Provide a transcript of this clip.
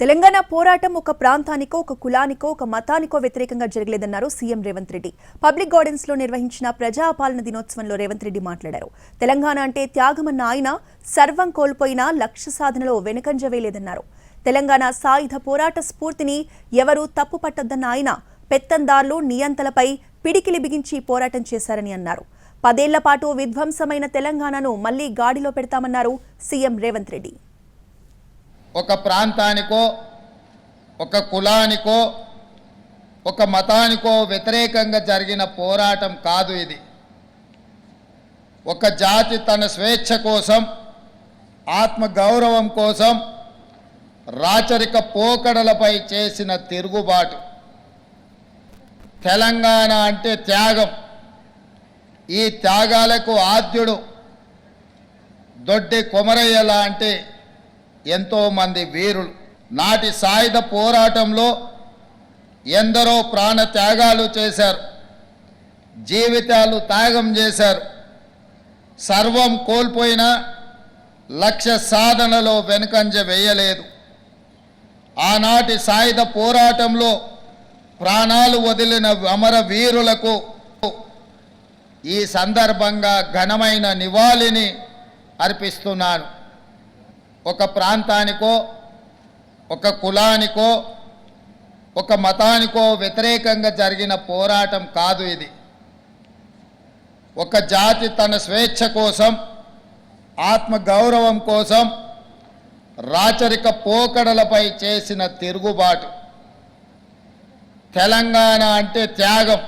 తెలంగాణ పోరాటం ఒక ప్రాంతానికో ఒక కులానికో ఒక మతానికో వ్యతిరేకంగా జరగలేదన్నారు సీఎం రేవంత్ రెడ్డి. పబ్లిక్ గార్డెన్స్లో నిర్వహించిన ప్రజాపాలన దినోత్సవంలో రేవంత్ రెడ్డి మాట్లాడారు. తెలంగాణ అంటే త్యాగమన్న ఆయన సర్వం కోల్పోయినా లక్ష్య సాధనలో వెనుకంజవేయలేదన్నారు తెలంగాణ సాయుధ పోరాట స్ఫూర్తిని ఎవరూ తప్పు పట్టొద్దన్న ఆయన పెత్తందార్లు నియంతలపై పిడికిలి బిగించి పోరాటం చేశారని అన్నారు. పదేళ్ళ పాటు విధ్వంసమైన తెలంగాణను మళ్ళీ గాడిలో పెడతామన్నారు సీఎం రేవంత్ రెడ్డి. ఒక ప్రాంతానికో ఒక కులానికో ఒక మతానికో వ్యతిరేకంగా జరిగిన పోరాటం కాదు ఇది. ఒక జాతి తన స్వేచ్ఛ కోసం ఆత్మ గౌరవం కోసం రాచరిక పోకడలపై చేసిన తిరుగుబాటు. తెలంగాణ అంటే త్యాగం. ఈ త్యాగాలకు ఆద్యుడు దొడ్డి కొమరయ్య లాంటి ఎంతోమంది వీరులు నాటి సాయుధ పోరాటంలో ఎందరో ప్రాణ త్యాగాలు చేశారు. జీవితాలు త్యాగం చేశారు. సర్వం కోల్పోయిన లక్ష్య సాధనలో వెనుకంజ వేయలేదు. ఆనాటి సాయుధ పోరాటంలో ప్రాణాలు వదిలిన అమర వీరులకు ఈ సందర్భంగా ఘనమైన నివాళిని అర్పిస్తున్నాను. ఒక ప్రాంతానికో ఒక కులానికో ఒక మతానికో వ్యతిరేకంగా జరిగిన పోరాటం కాదు ఇది. ఒక జాతి తన స్వేచ్ఛ కోసం ఆత్మ గౌరవం కోసం రాచరిక పోకడలపై చేసిన తిరుగుబాటు. తెలంగాణ అంటే త్యాగం.